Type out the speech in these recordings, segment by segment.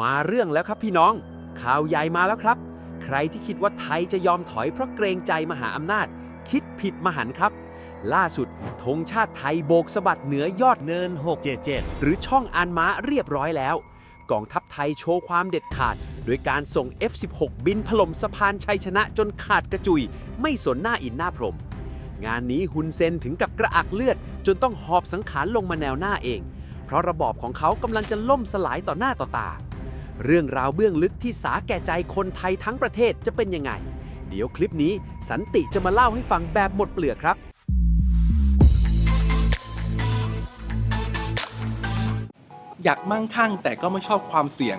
มาเรื่องแล้วครับพี่น้อง ข่าวใหญ่มาแล้วครับ ใครที่คิดว่าไทยจะยอมถอยเพราะเกรงใจมหาอำนาจ คิดผิดมหันต์ครับ ล่าสุดธงชาติไทยโบกสะบัดเหนือยอดเนิน 677 หรือช่องอานม้าเรียบร้อยแล้ว กองทัพไทยโชว์ความเด็ดขาด โดยการส่ง F16 บินถล่มสะพานชัยชนะจนขาดกระจุย ไม่สนหน้าอินหน้าพรหมงานนี้ฮุนเซนถึงกับกระอักเลือด จนต้องหอบสังขารลงมาแนวหน้าเอง เพราะระบอบของเขากำลังจะล่มสลายต่อหน้าต่อตา เรื่องราวเบื้องลึกที่สาแก่ใจคนไทยทั้งประเทศจะเป็นยังไง เดี๋ยวคลิปนี้สันติจะมาเล่าให้ฟังแบบหมดเปลือกครับ อยากมั่งคั่งแต่ก็ไม่ชอบความเสี่ยง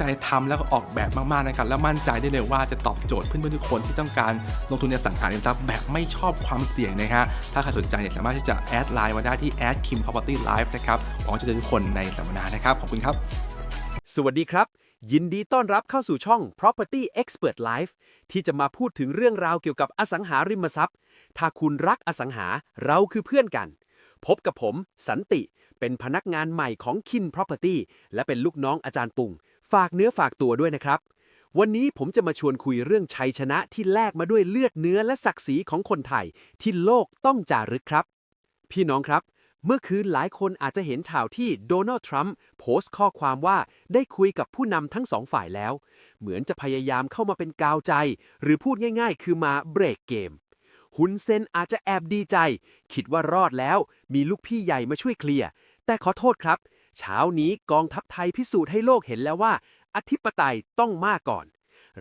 จใจทำแล้วก็ออกแบบมากๆนะครับ และมั่นใจได้เลยว่าจะตอบโจทย์เพื่อนๆทุกคนที่ต้องการลงทุนในอสังหาริมทรัพย์แบบไม่ชอบความเสี่ยงนะฮะถ้าใครสนใจเนี่ยสามารถที่จะแอดไลน์มาได้ที่ a d kim property live นะครับหวังจะเจอทุกคนในสัมมนานะครับขอบคุณครับ สวัสดีครับ ยินดีต้อนรับเข้าสู่ช่อง Property Expert Life ที่จะมาพูดถึงเรื่องราวเกี่ยวกับอสังหาริมทรัพย์ ถ้าคุณรักอสังหาเราคือเพื่อนกัน พบกับผม สันติเป็นพนักงานใหม่ของ Kin Property และเป็นลูกน้องอาจารย์ปุง ฝากเนื้อฝากตัวด้วยนะครับ วันนี้ผมจะมาชวนคุยเรื่องชัยชนะที่แลกมาด้วยเลือดเนื้อและศักดิ์ศรีของคนไทย ที่โลกต้องจารึกครับ พี่น้องครับ เมื่อคืนหลายคนอาจจะเห็นข่าวที่โดนัลด์ทรัมป์โพสต์ข้อความว่าได้คุยกับผู้นำทั้งสองฝ่ายแล้ว เหมือนจะพยายามเข้ามาเป็นกาวใจ หรือพูดง่ายๆ คือมาเบรกเกมฮุนเซนอาจจะแอบดีใจ คิดว่ารอดแล้ว มีลูกพี่ใหญ่มาช่วยเคลียร์ แต่ขอโทษครับ เช้านี้กองทัพไทยพิสูจน์ให้โลกเห็นแล้วว่า อธิปไตยต้องมาก่อน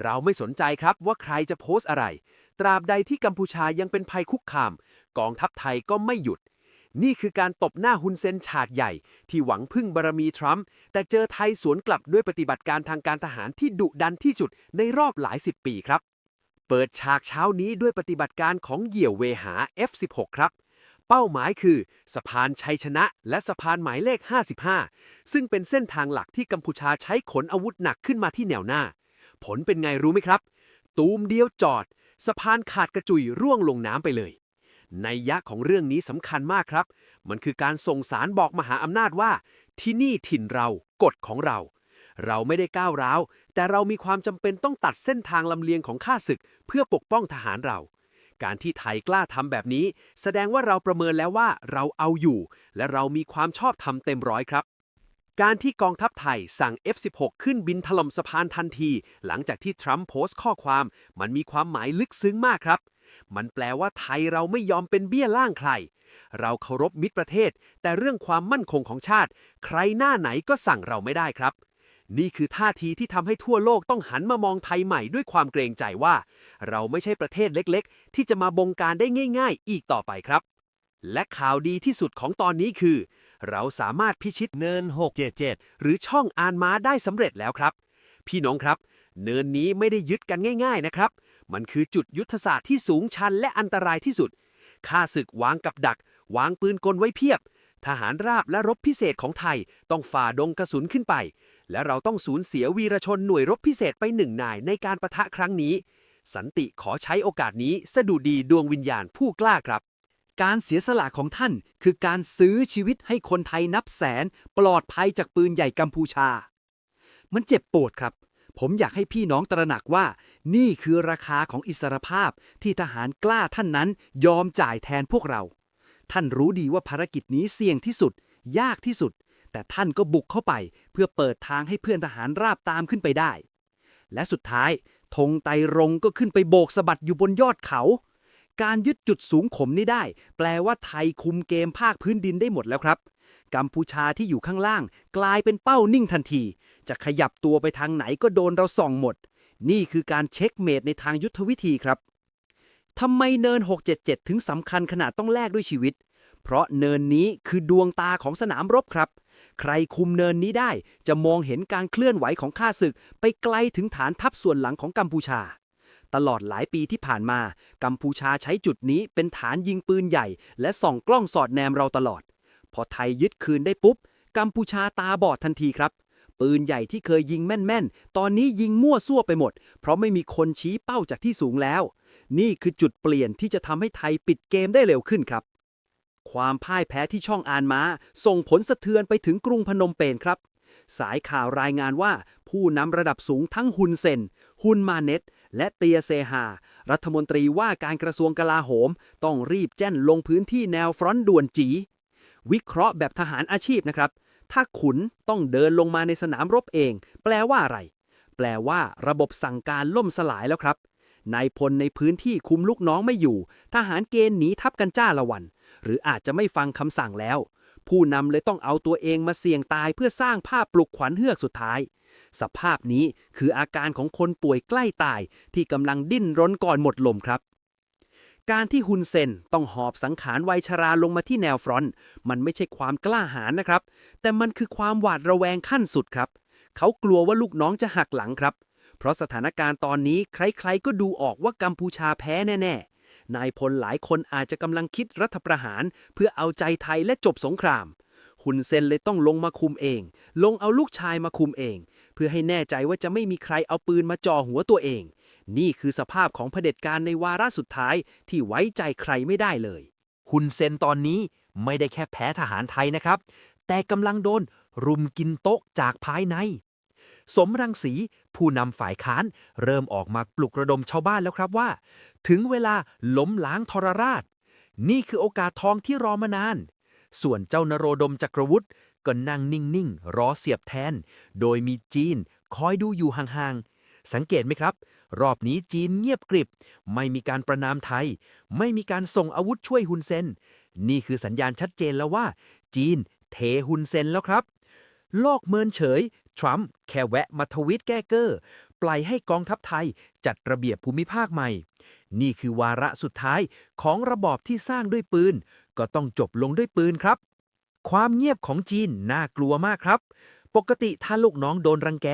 เราไม่สนใจครับว่าใครจะโพสต์อะไร ตราบใดที่กัมพูชายังเป็นภัยคุกคาม กองทัพไทยก็ไม่หยุด นี่คือการตบหน้าฮุนเซนฉาดใหญ่ ที่หวังพึ่งบารมีทรัมป์แต่เจอไทยสวนกลับด้วยปฏิบัติการทางการทหารที่ดุดันที่สุดในรอบหลายสิบปีครับ เปิดฉากเช้านี้ด้วยปฏิบัติการของเหยี่ยวเวหา F16 ครับ เป้าหมายคือ สะพานชัยชนะและสะพานหมายเลข 55 ซึ่งเป็นเส้นทางหลักที่กัมพูชาใช้ขนอาวุธหนักขึ้นมาที่แนวหน้า ผลเป็นไงรู้ไหมครับ ตูมเดียวจอด สะพานขาดกระจุยร่วงลงน้ำไปเลยในยะของเรื่องนี้สำคัญมากครับ มันคือการส่งสารบอกมหาอำนาจว่า ที่นี่ถิ่นเรากฎของเรา เราไม่ได้ก้าวร้าว แต่เรามีความจำเป็นต้องตัดเส้นทางลำเลียงของข้าศึก เพื่อปกป้องทหารเรา การที่ไทยกล้าทำแบบนี้ แสดงว่าเราประเมินแล้วว่าเราเอาอยู่ และเรามีความชอบธรรมเต็มร้อยครับ การที่กองทัพไทยสั่ง F16 ขึ้นบินถล่มสะพานทันที หลังจากที่ทรัมป์โพสต์ข้อความ มันมีความหมายลึกซึ้งมากครับ มันแปลว่าไทยเราไม่ยอมเป็นเบี้ยล่างใคร เราเคารพมิตรประเทศ แต่เรื่องความมั่นคงของชาติ ใครหน้าไหนก็สั่งเราไม่ได้ครับ นี่คือท่าทีที่ทำให้ทั่วโลกต้องหันมามองไทยใหม่ด้วยความเกรงใจว่า เราไม่ใช่ประเทศเล็กๆ ที่จะมาบงการได้ง่าย ๆ อีกต่อไปครับ และข่าวดีที่สุดของตอนนี้คือ เราสามารถพิชิตเนิน 677 หรือช่องอานม้าได้สำเร็จแล้วครับ พี่น้องครับ เนินนี้ไม่ได้ยึดกันง่าย ๆ นะครับ มันคือจุดยุทธศาสตร์ที่สูงชันและอันตรายที่สุดข้าศึกวางกับดัก วางปืนกลไว้เพียบ ทหารราบและรบพิเศษของไทยต้องฝ่าดงกระสุนขึ้นไป และเราต้องสูญเสียวีรชนหน่วยรบพิเศษไปหนึ่งนายในการประทะครั้งนี้ สันติขอใช้โอกาสนี้สะดุดีดวงวิญญาณผู้กล้าครับ การเสียสละของท่านคือการซื้อชีวิตให้คนไทยนับแสน ปลอดภัยจากปืนใหญ่กัมพูชา มันเจ็บปวดครับ ผมอยากให้พี่น้องตระหนักว่า นี่คือราคาของอิสรภาพที่ทหารกล้าท่านนั้นยอมจ่ายแทนพวกเรา ท่านรู้ดีว่าภารกิจนี้เสี่ยงที่สุด ยากที่สุด แต่ท่านก็บุกเข้าไปเพื่อเปิดทางให้เพื่อนทหารราบตามขึ้นไปได้ และสุดท้ายธงไตรรงก็ขึ้นไปโบกสะบัดอยู่บนยอดเขา การยึดจุดสูงขมนี้ได้ แปลว่าไทยคุมเกมภาคพื้นดินได้หมดแล้วครับ กัมพูชาที่อยู่ข้างล่าง กลายเป็นเป้านิ่งทันที จะขยับตัวไปทางไหนก็โดนเราส่องหมด นี่คือการเช็คเมดในทางยุทธวิธีครับทำไมเนิน 677 ถึงสำคัญขนาดต้องแลกด้วยชีวิต เพราะเนินนี้คือดวงตาของสนามรบครับ ใครคุมเนินนี้ได้จะมองเห็นการเคลื่อนไหวของข้าศึก ไปไกลถึงฐานทัพส่วนหลังของกัมพูชา ตลอดหลายปีที่ผ่านมา กัมพูชาใช้จุดนี้เป็นฐานยิงปืนใหญ่ และส่องกล้องสอดแนมเราตลอด พอไทยยึดคืนได้ปุ๊บ กัมพูชาตาบอดทันทีครับปืนใหญ่ที่เคยยิงแม่น ๆ ตอนนี้ยิงมั่วซั่วไปหมด เพราะไม่มีคนชี้เป้าจากที่สูงแล้ว นี่คือจุดเปลี่ยนที่จะทำให้ไทยปิดเกมได้เร็วขึ้นครับ ความพ่ายแพ้ที่ช่องอานมาส่งผลสะเทือนไปถึงกรุงพนมเปญครับ สายข่าวรายงานว่าผู้นำระดับสูงทั้งฮุนเซนฮุนมาเน็ตและเตียเซฮา รัฐมนตรีว่าการกระทรวงกลาโหม ต้องรีบแจ้นลงพื้นที่แนวฟรอนต์ด่วนจี วิเคราะห์แบบทหารอาชีพนะครับ ถ้าขุนต้องเดินลงมาในสนามรบเอง แปลว่าอะไร แปลว่าระบบสั่งการล่มสลายแล้วครับนายพลในพื้นที่คุมลูกน้องไม่อยู่ ทหารเกณฑ์หนีทับกันจ้าละวัน หรืออาจจะไม่ฟังคำสั่งแล้ว ผู้นำเลยต้องเอาตัวเองมาเสี่ยงตายเพื่อสร้างภาพปลุกขวัญเฮือกสุดท้าย สภาพนี้คืออาการของคนป่วยใกล้ตายที่กำลังดิ้นรนก่อนหมดลมครับการที่ฮุนเซนต้องหอบสังขารวัยชราลงมาที่แนวฟรอนต์ มันไม่ใช่ความกล้าหาญนะครับ แต่มันคือความหวาดระแวงขั้นสุดครับ เขากลัวว่าลูกน้องจะหักหลังครับ เพราะสถานการณ์ตอนนี้ใครๆก็ดูออกว่ากัมพูชาแพ้แน่ๆ นายพลหลายคนอาจจะกำลังคิดรัฐประหาร เพื่อเอาใจไทยและจบสงครามฮุนเซนเลยต้องลงมาคุมเอง ลงเอาลูกชายมาคุมเอง เพื่อให้แน่ใจว่าจะไม่มีใครเอาปืนมาจ่อหัวตัวเอง นี่คือสภาพของเผด็จการในวาระสุดท้ายที่ไว้ใจใครไม่ได้เลยฮุนเซนตอนนี้ไม่ได้แค่แพ้ทหารไทยนะครับ แต่กำลังโดนรุมกินโต๊ะจากภายใน สมรังสี ผู้นำฝ่ายค้าน เริ่มออกมาปลุกระดมชาวบ้านแล้วครับว่า ถึงเวลาล้มล้างทรราช นี่คือโอกาสทองที่รอมานาน ส่วนเจ้านโรดมจักรวุฒิก็นั่งนิ่งๆ รอเสียบแทน โดยมีจีนคอยดูอยู่ห่างๆ สังเกตไหมครับ รอบนี้จีนเงียบกริบ ไม่มีการประนามไทย ไม่มีการส่งอาวุธช่วยฮุนเซน นี่คือสัญญาณชัดเจนแล้วว่า จีนเทฮุนเซนแล้วครับ โลกเมินเฉย ทรัมป์แค่แวะมาทวิตแก้เกอร์ปล่อยให้กองทัพไทยจัดระเบียบภูมิภาคใหม่ นี่คือวาระสุดท้ายของระบอบที่สร้างด้วยปืน ก็ต้องจบลงด้วยปืนครับ ความเงียบของจีนน่ากลัวมากครับ ปกติถ้าลูกน้องโดนรังแก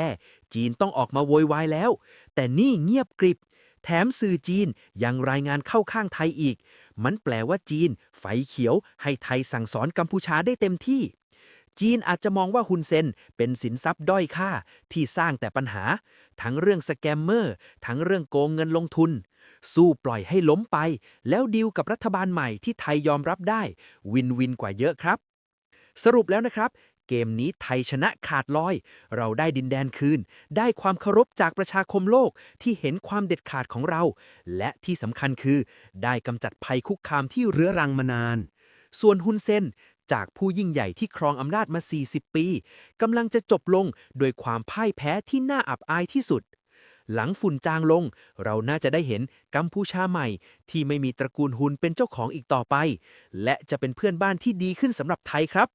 จีนต้องออกมาโวยวายแล้ว แต่นี่เงียบกริบ แถมสื่อจีนยังรายงานเข้าข้างไทยอีก มันแปลว่าจีน ไฟเขียวให้ไทยสั่งสอนกัมพูชาได้เต็มที่ จีนอาจจะมองว่าฮุนเซนเป็นสินทรัพย์ด้อยค่าที่สร้างแต่ปัญหา ทั้งเรื่องสแกมเมอร์ ทั้งเรื่องโกงเงินลงทุน สู้ปล่อยให้ล้มไป แล้วดีลกับรัฐบาลใหม่ที่ไทยยอมรับได้ วินวินกว่าเยอะครับ สรุปแล้วนะครับ เกมนี้ไทยชนะขาดลอย เราได้ดินแดนคืน ได้ความเคารพจากประชาคมโลกที่เห็นความเด็ดขาดของเรา และที่สำคัญคือ ได้กำจัดภัยคุกคามที่เรื้อรังมานานส่วนฮุนเซน จากผู้ยิ่งใหญ่ที่ครองอำนาจมา 40 ปีกำลังจะจบลงโดยความพ่ายแพ้ที่น่าอับอายที่สุด หลังฝุ่นจางลง เราน่าจะได้เห็นกัมพูชาใหม่ ที่ไม่มีตระกูลฮุนเป็นเจ้าของอีกต่อไป และจะเป็นเพื่อนบ้านที่ดีขึ้นสำหรับไทยครับ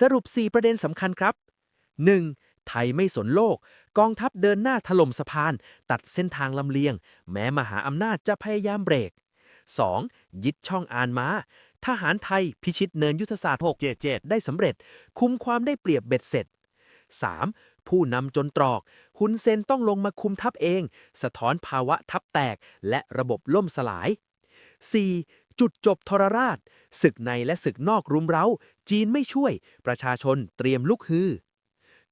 สรุป 4 ประเด็นสำคัญครับ 1. ไทยไม่สนโลก กองทัพเดินหน้าถล่มสะพาน ตัดเส้นทางลำเลียง แม้มหาอำนาจจะพยายามเบรก 2. ยึดช่องอานม้า ทหารไทยพิชิตเนินยุทธศาสตร์ 6 7 7 ได้สำเร็จ คุมความได้เปรียบเบ็ดเสร็จ 3. ผู้นำจนตรอก ฮุนเซนต้องลงมาคุมทัพเอง สะท้อนภาวะทัพแตกและระบบล่มสลาย 4. จุดจบทรราช ศึกในและศึกนอกรุมเร้า จีนไม่ช่วย ประชาชนเตรียมลุกฮือ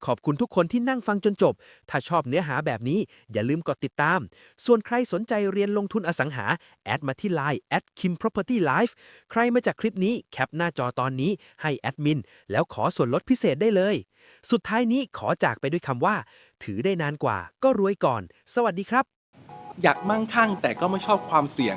ขอบคุณทุกคนที่นั่งฟังจนจบ ถ้าชอบเนื้อหาแบบนี้อย่าลืมกดติดตาม ส่วนใครสนใจเรียนลงทุนอสังหา แอดมาที่ Line at kim property life ใครมาจากคลิปนี้แคปหน้าจอตอนนี้ให้แอดมิน แล้วขอส่วนลดพิเศษได้เลย สุดท้ายนี้ขอจากไปด้วยคำว่า ถือได้นานกว่า ก็รวยก่อน สวัสดีครับ อยากมั่งคั่งแต่ก็ไม่ชอบความเสี่ยง